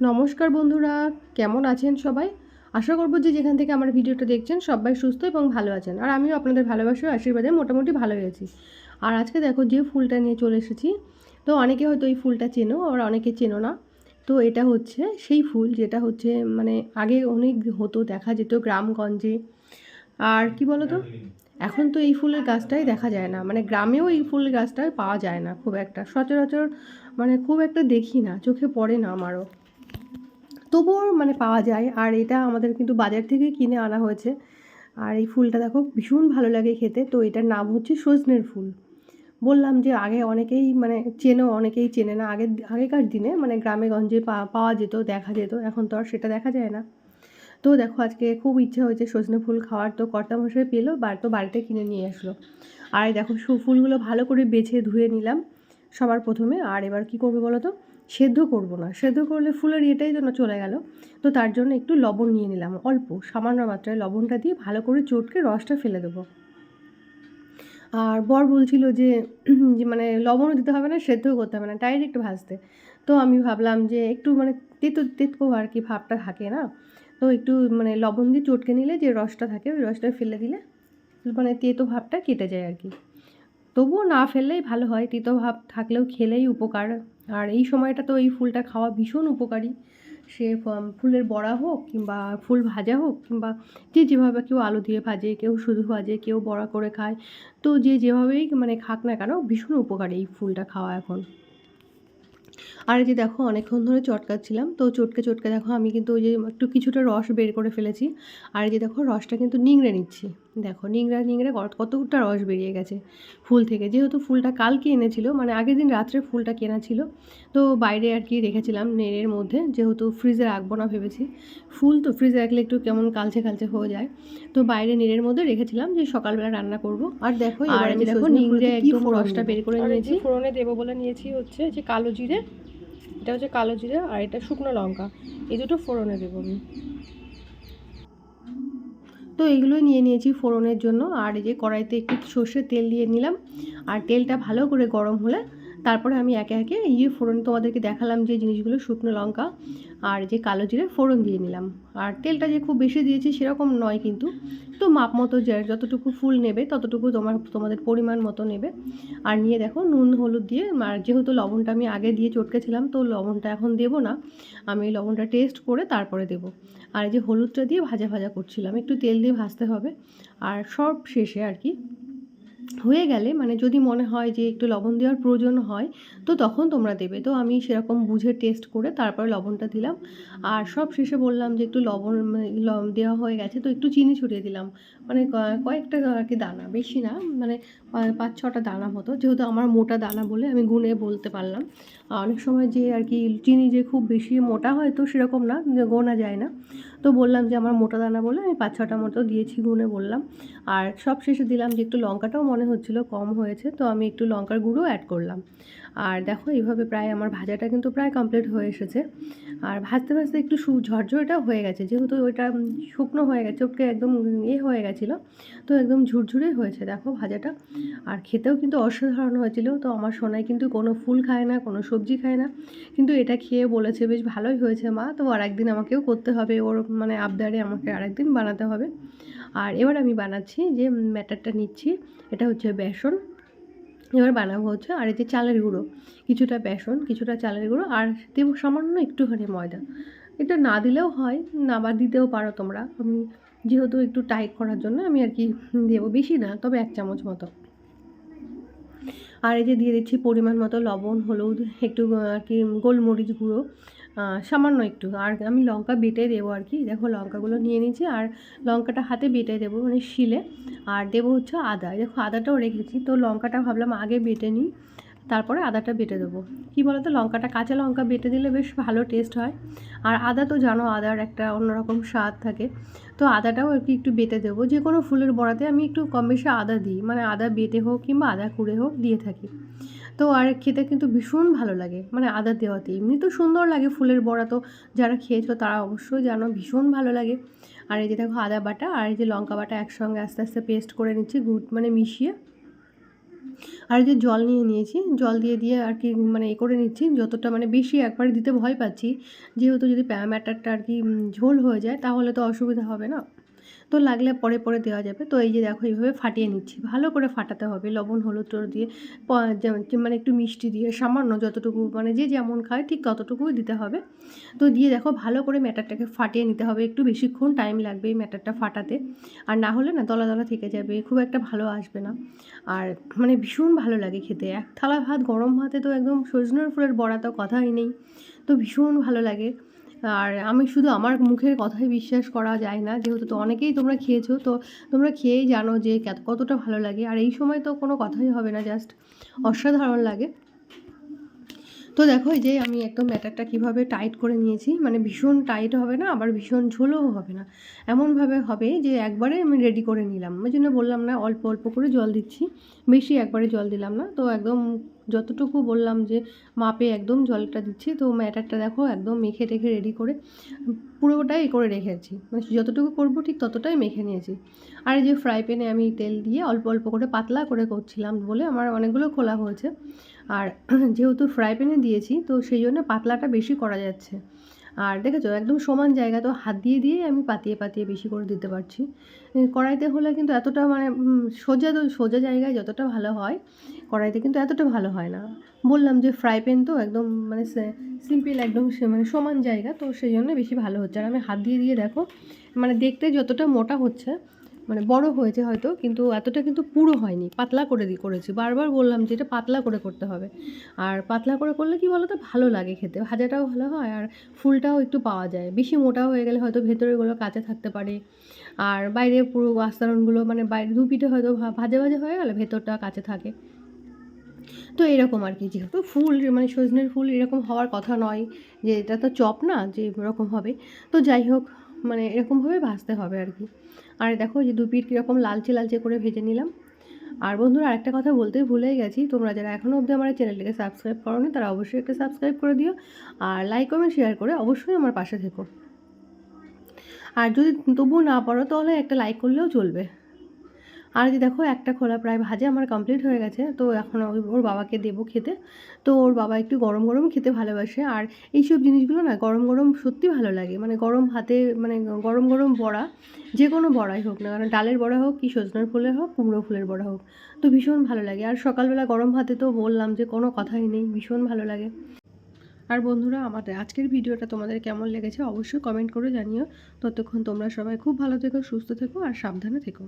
নমস্কার বন্ধুরা, কেমন আছেন সবাই? আশা করব যে যেখান থেকে আমার ভিডিওটা দেখছেন সবাই সুস্থ এবং ভালো আছেন। আর আমিও আপনাদের ভালোবাসা আশীর্বাদে মোটামুটি ভালোই আছি। আর আজকে দেখো যে ফুলটা নিয়ে চলে এসেছি। তো অনেকে হয়তো এই ফুলটা চেনো আর অনেকে চেনো না। তো এটা হচ্ছে সেই ফুল যেটা হচ্ছে মানে আগে অনেক হতো, দেখা যেত গ্রামগঞ্জে। আর কি বলো তো এখন তো এই ফুলের গাছটাই দেখা যায় না। মানে গ্রামেও এই ফুলের গাছটা পাওয়া যায় না খুব একটা। সচরাচর মানে খুব একটা দেখি না, চোখে পড়ে না আমারও। তবুও মানে পাওয়া যায়। আর এটা আমাদের কিন্তু বাজার থেকে কিনে আনা হয়েছে। আর এই ফুলটা দেখো, ভীষণ ভালো লাগে খেতে। তো এটার নাম হচ্ছে সজনের ফুল। বললাম যে আগে অনেকেই মানে চেনো, অনেকেই চেনে না। আগে আগেকার দিনে মানে গ্রামে গঞ্জে পাওয়া যেত, দেখা যেত। এখন তো আর সেটা দেখা যায় না। তো দেখো, আজকে খুব ইচ্ছা হয়েছে সজনে ফুল খাওয়ার। তো কর্তামশাই পেল, বা, তো বাড়িতে কিনে নিয়ে আসলো। আর দেখো ফুলগুলো ভালো করে বেছে ধুয়ে নিলাম সবার প্রথমে। আর এবার কি করব বলো তো? সেদ্ধ করব না। সেদ্ধ করলে ফুলের ইয়েটাই যেন চলে গেল। তো তার জন্য একটু লবণ নিয়ে নিলাম, অল্প, সামান্য মাত্রায় লবণটা দিয়ে ভালো করে চটকে রসটা ফেলে দেবো। আর বর বলছিল যে মানে লবণও দিতে হবে না, সেদ্ধও করতে হবে না ডাইরেক্ট ভাজতে। তো আমি ভাবলাম যে একটু মানে তেতো, তেতকো আর কি ভাবটা থাকে না। তো একটু মানে লবণ দিয়ে চটকে নিলে যে রসটা থাকে, ওই রসটা ফেলে দিলে মানে তেতো ভাবটা কেটে যায় আর কি। তবুও না ফেললেই ভালো হয়, তিতো ভাব থাকলেও খেলেই উপকার। আর এই সময়টা তো এই ফুলটা খাওয়া ভীষণ উপকারী। সে ফুলের বড়া হোক কিংবা ফুল ভাজা হোক কিংবা যে যেভাবে কেউ আলু দিয়ে ভাজে, কেউ শুধু ভাজে, কেউ বড়া করে খায়, তো যে যেভাবেই মানে খাক না কেন ভীষণ উপকারী এই ফুলটা খাওয়া এখন। আর যে দেখো অনেকক্ষণ ধরে চটকাচ্ছিলাম। তো চটকে চটকে দেখো আমি কিন্তু ওই যে একটু কিছুটা রস বের করে ফেলেছি। আর এই যে দেখো রসটা কিন্তু নিংড়ে নিচ্ছি। দেখো নিংড়া নিংড়ে কতটা রস বেরিয়ে গেছে ফুল থেকে। যেহেতু ফুলটা কালকে এনেছিল মানে আগের দিন রাত্রে ফুলটা কেনা ছিল তো বাইরে আর কি রেখেছিলাম নেড়ের মধ্যে। যেহেতু ফ্রিজে রাখব না ভেবেছি। ফুল তো ফ্রিজে রাখলে একটু কেমন কালচে কালচে হয়ে যায়। তো বাইরে নেড়ের মধ্যে রেখেছিলাম যে সকালবেলা রান্না করব। আর দেখো এবারে দেখো নিংড়ে একদম রসটা বের করে নিয়েছি। ফোড়নে দেবো বলে নিয়েছি হচ্ছে যে কালো জিরে এটা হচ্ছে কালো জিরে আর এটা শুকনো লঙ্কা। এই দুটো ফোড়নে দেবো আমি। তো এগুলো নিয়ে নিয়েছি ফোড়নের জন্য। আর এই যে কড়াইতে একটু সর্ষের তেল দিয়ে নিলাম। আর তেলটা ভালো করে গরম হলে তারপরে আমি একে একে এই যে ফোড়ন তোমাদেরকে দেখালাম যে জিনিসগুলো শুকনো লঙ্কা আর যে কালো জিরে ফোড়ন দিয়ে নিলাম। আর তেলটা যে খুব বেশি দিয়েছি সেরকম নয় কিন্তু, তো মাপ মতো যে যতটুকু ফুল নেবে ততটুকু তোমার, তোমাদের পরিমাণ মতো নেবে। আর নিয়ে দেখো নুন, হলুদ দিয়ে, আর যেহেতু লবণটা আমি আগে দিয়ে চটকেছিলাম, তো লবণটা এখন দেব না। আমি লবণটা টেস্ট করে তারপরে দেব। আর এই যে হলুদটা দিয়ে ভাজা ভাজা করছিলাম, একটু তেল দিয়ে ভাজতে হবে। আর সব শেষে আর কি হয়ে গেলে মানে যদি মনে হয় যে একটু লবণ দেওয়ার প্রয়োজন হয়, তো তখন তোমরা দেবে। তো আমি সেরকম বুঝে টেস্ট করে তারপরে লবণটা দিলাম। আর সব শেষে বললাম যে একটু লবণ দেওয়া হয়ে গেছে, তো একটু চিনি ছড়িয়ে দিলাম। মানে কয়েকটা আর কি দানা, বেশি না মানে পাঁচ, ছটা দানা মতো। যেহেতু আমার মোটা দানা বলে আমি গুনে বলতে পারলাম। অনেক সময় যে আর কি চিনি যে খুব বেশি মোটা হয় তো সেরকম না গোনা যায় না। তো বললাম যে আমার মোটা দানা বলে আমি পাঁচ, ছটা মতো দিয়েছি গুনে বললাম। আর সব শেষে দিলাম যে একটু লঙ্কাটাও মনে হচ্ছিল কম হয়েছে, তো আমি একটু লঙ্কার গুঁড়ো অ্যাড করলাম। আর দেখো, এইভাবে প্রায় আমার ভাজাটা কিন্তু প্রায় কমপ্লিট হয়ে এসেছে। আর ভাজতে ভাজতে একটু সু ঝরঝরেটা হয়ে গেছে, যেহেতু ওইটা শুকনো হয়ে গেছে ওকে একদম এ হয়ে গেছিল, তো একদম ঝুরঝুরে হয়েছে, দেখো ভাজাটা। আর খেতেও কিন্তু অসাধারণ হয়েছিল, তো আমার সোনাই কিন্তু কোনো ফুল খায় না, কোনো সবজি খায় না, কিন্তু এটা খেয়ে বলেছে, বেশ ভালোই হয়েছে মা, তো আর একদিন আমাকেও করতে হবে, ওর মানে আবদারে আমাকে আরেকদিন বানাতে হবে। আর এবার আমি বানাচ্ছি যে ম্যাটারটা নিচ্ছি, এটা হচ্ছে বেসন। এবার বানাবো হচ্ছে আর এই যে চালের গুঁড়ো, কিছুটা বেসন, কিছুটা চালের গুঁড়ো, আর দেবো সামান্য একটুখানি ময়দা। এটা না দিলেও হয়, না বা দিতেও পারো তোমরা। আমি যেহেতু একটু টাইট করার জন্য আমি আর কি দেবো বেশি না, তবে এক চামচ মতো। আর এই যে দিয়ে দিচ্ছি পরিমাণ মতো লবণ, হলুদ, একটু আর কি গোলমরিচ গুঁড়ো। সামান্য একটু। আর আমি লঙ্কা বেটে দেবো আর কি। দেখো লঙ্কাগুলো নিয়ে নিয়েছি আর লঙ্কাটা হাতে বেটে দেবো মানে শিলে। আর দেবো হচ্ছে আদা। দেখো আদাটাও রেখেছি। তো লঙ্কাটা ভাবলাম আগে বেটে নিই, তারপরে আদাটা বেটে দেবো। কী বলতো, লঙ্কাটা কাঁচা লঙ্কা বেটে দিলে বেশ ভালো টেস্ট হয়। আর আদা তো জানো, আদার একটা অন্যরকম স্বাদ থাকে। তো আদাটাও আর কি একটু বেটে দেবো। যে কোনো ফুলের বড়াতে আমি একটু কম বেশি আদা দিই। মানে আদা বেটে হোক কিংবা আদা কুড়ে হোক দিয়ে থাকি। তো আর খেতে কিন্তু ভীষণ ভালো লাগে। মানে আদা দেওয়াতে। এমনি তো সুন্দর লাগে ফুলের বড়া তো। যারা খেয়েছো তারা অবশ্যই জানো ভীষণ ভালো লাগে। আর এই যে দেখো আদা বাটা আর এই যে লঙ্কা বাটা একসঙ্গে আস্তে আস্তে পেস্ট করে নিচ্ছি, গুড় মানে মিশিয়ে। আর যে জল নিয়ে নিয়েছি, জল দিয়ে দিয়ে আর কি মানে এ করে নিচ্ছি, যতটা মানে বেশি একবারে দিতে ভয় পাচ্ছি। যেহেতু যদি ম্যাটারটা আর কি ঝোল হয়ে যায় তাহলে তো অসুবিধা হবে না। তো লাগলে পরে পরে দেওয়া যাবে। তো এই যে দেখো এইভাবে ফাটিয়ে নিচ্ছি। ভালো করে ফাটাতে হবে। লবণ, হলুদ দিয়ে মানে একটু মিষ্টি দিয়ে সামান্য যতটুকু মানে যে যেমন খায় ঠিক ততটুকুই দিতে হবে। তো দিয়ে দেখো ভালো করে ম্যাটারটাকে ফাটিয়ে নিতে হবে। একটু বেশিক্ষণ টাইম লাগবে এই ম্যাটারটা ফাটাতে। আর না হলে না দলা দলা থেকে যাবে। খুব একটা ভালো আসবে না। আর মানে ভীষণ ভালো লাগে খেতে। এক থালা ভাত গরম ভাতে তো একদম সজনের ফুলের বড়া তো কথাই নেই। তো ভীষণ ভালো লাগে। আর আমি শুধু আমার মুখের কথাই বিশ্বাস করা যায় না। যেহেতু তো অনেকেই তোমরা খেয়েছো, তো তোমরা খেয়েই জানো যে কতটা ভালো লাগে। আর এই সময় তো কোনো কথাই হবে না জাস্ট অসাধারণ লাগে। তো দেখো যে আমি একদম ব্যাটারটা কীভাবে টাইট করে নিয়েছি মানে ভীষণ টাইট হবে না, আবার ভীষণ ঝোলও হবে না। এমনভাবে হবে যে একবারে আমি রেডি করে নিলাম। ওই জন্য বললাম না, অল্প অল্প করে জল দিচ্ছি। বেশি একবারে জল দিলাম না, তো একদম যতটুকু বললাম যে মাপে একদম জলটা দিচ্ছি, তো ম্যাটারটা দেখো একদম মেখে টেখে রেডি করে পুরোটাই করে রেখেছি মানে যতটুকু করব ঠিক ততটাই মেখে নিয়েছি। আর এই যে ফ্রাই প্যানে আমি তেল দিয়ে অল্প অল্প করে পাতলা করে করছিলাম বলে আমার অনেকগুলো খোলা হয়েছে। আর যেহেতু ফ্রাই প্যানে দিয়েছি, তো সেই জন্য পাতলাটা বেশি করা যাচ্ছে। আর দেখেছ একদম সমান জায়গা, তো হাত দিয়ে দিয়েই আমি পাতিয়ে পাতিয়ে বেশি করে দিতে পারছি। কড়াইতে হলে কিন্তু এতটা মানে সোজা তো, সোজা জায়গায় যতটা ভালো হয়। কড়াইতে কিন্তু এতটা ভালো হয় না। বললাম যে ফ্রাই প্যান তো একদম মানে সিম্পল একদম মানে সমান জায়গা, তো সেই জন্য বেশি ভালো হচ্ছে। আর আমি হাত দিয়ে দিয়ে দেখো মানে দেখতে যতটা মোটা হচ্ছে মানে বড় হয়েছে হয়তো, কিন্তু এতটা কিন্তু পুরো হয়নি, পাতলা করে দিয়ে করেছি। বারবার বললাম যে এটা পাতলা করে করতে হবে। আর পাতলা করে করলে কি বলো তো ভালো লাগে খেতে। ভাজাটাও ভালো হয় আর ফুলটাও একটু পাওয়া যায়। বেশি মোটা হয়ে গেলে হয়তো ভেতরেগুলো কাঁচা থাকতে পারে। আর বাইরে পুরো আস্তরণগুলো মানে বাইরে দু পিঠে হয়তো ভাজা ভাজা হয়ে গেলে ভেতরটা কাঁচা থাকে। তো এরকম আর কি, যেহেতু ফুল মানে সজনের ফুল এরকম হওয়ার কথা নয়, যে এটা তো চপ না, যে এরকম হবে। তো যাই হোক মানে এরকমভাবে ভাজতে হবে আর কি। আর দেখো যে দু পিঠ কীরকম লালচে লালচে করে ভেজে নিলাম। আর বন্ধুরা, আরেকটা কথা বলতে ভুলেই গেছি, তোমরা যারা এখনও অবধি আমার চ্যানেলটিকে সাবস্ক্রাইব করোনি, তারা অবশ্যই একটা সাবস্ক্রাইব করে দিও। আর লাইক কমেন্ট শেয়ার করে অবশ্যই আমার পাশে থেকো। আর যদি তবুও না পারো, তাহলে একটা লাইক করলেও চলবে। আর যে দেখো, একটা খোলা প্রায় ভাজা আমার কমপ্লিট হয়ে গেছে। তো এখন ওর বাবাকে দেবো খেতে। তো ওর বাবা একটু গরম গরম খেতে ভালোবাসে। আর এইসব জিনিসগুলো না গরম গরম সত্যি ভালো লাগে। মানে গরম ভাতে মানে গরম গরম বড়া, যে কোনো বড়াই হোক না কারণ ডালের বড়া হোক কি সজনার ফুলের হোক, কুমড়ো ফুলের বড়া হোক, তো ভীষণ ভালো লাগে। আর সকালবেলা গরম ভাতে তো বললাম যে কোনো কথাই নেই, ভীষণ ভালো লাগে। আর বন্ধুরা, আমাদের আজকের ভিডিওটা তোমাদের কেমন লেগেছে অবশ্যই কমেন্ট করে জানিও। ততক্ষণ তোমরা সবাই খুব ভালো থেকো, সুস্থ থেকো আর সাবধানে থেকো।